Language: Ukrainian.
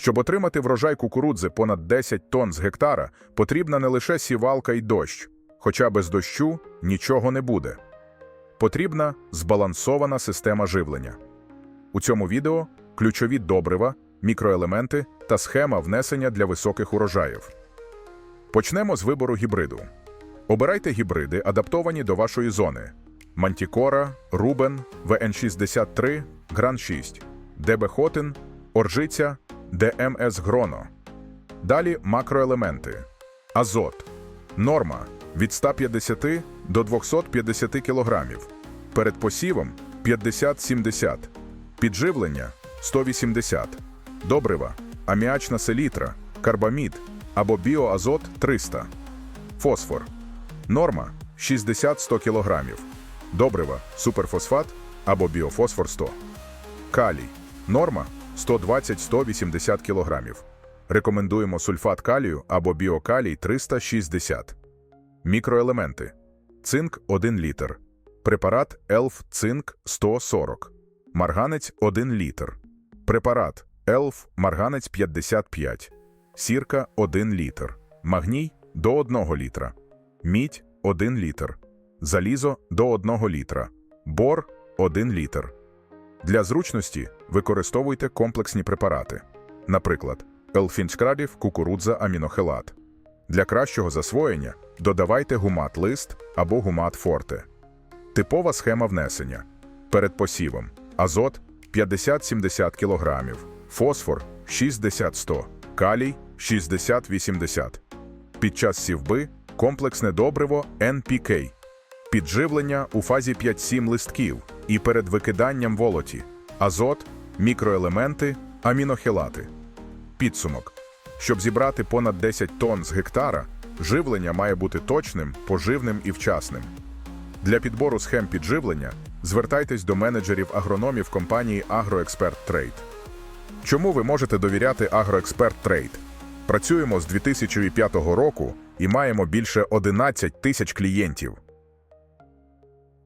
Щоб отримати врожай кукурудзи понад 10 тонн з гектара, потрібна не лише сівалка й дощ, хоча без дощу нічого не буде. Потрібна збалансована система живлення. У цьому відео ключові добрива, мікроелементи та схема внесення для високих урожаїв. Почнемо з вибору гібриду. Обирайте гібриди, адаптовані до вашої зони: Мантікора, Рубен, ВН63, Гран 6, ДБ Хотин, Оржиця, ДМС Гроно. Далі макроелементи: азот, норма від 150 до 250 кг, перед посівом 50-70, підживлення 180, добрива, аміачна селітра, карбамід або біоазот 300, фосфор, норма 60-100 кг, добрива, суперфосфат або біофосфор 100, калій, норма 120-180 кг. Рекомендуємо сульфат калію або біокалій 360. Мікроелементи. Цинк 1 літр. Препарат ЕЛФ цинк 140. Марганець 1 літр. Препарат ЕЛФ марганець 55. Сірка 1 літр. Магній до 1 літра. Мідь 1 літр. Залізо до 1 літра. Бор 1 літр. Для зручності використовуйте комплексні препарати. Наприклад, елфінчкрадів кукурудза амінохелат. Для кращого засвоєння додавайте гумат лист або гумат форте. Типова схема внесення. Перед посівом азот 50-70 кг, фосфор 60-100, калій 60-80. Під час сівби комплексне добриво NPK. Підживлення у фазі 5-7 листків і перед викиданням волоті, азот, мікроелементи, амінохелати. Підсумок. Щоб зібрати понад 10 тонн з гектара, живлення має бути точним, поживним і вчасним. Для підбору схем підживлення звертайтесь до менеджерів агрономів компанії AgroExpert Trade. Чому ви можете довіряти AgroExpert Trade? Працюємо з 2005 року і маємо більше 11 тисяч клієнтів.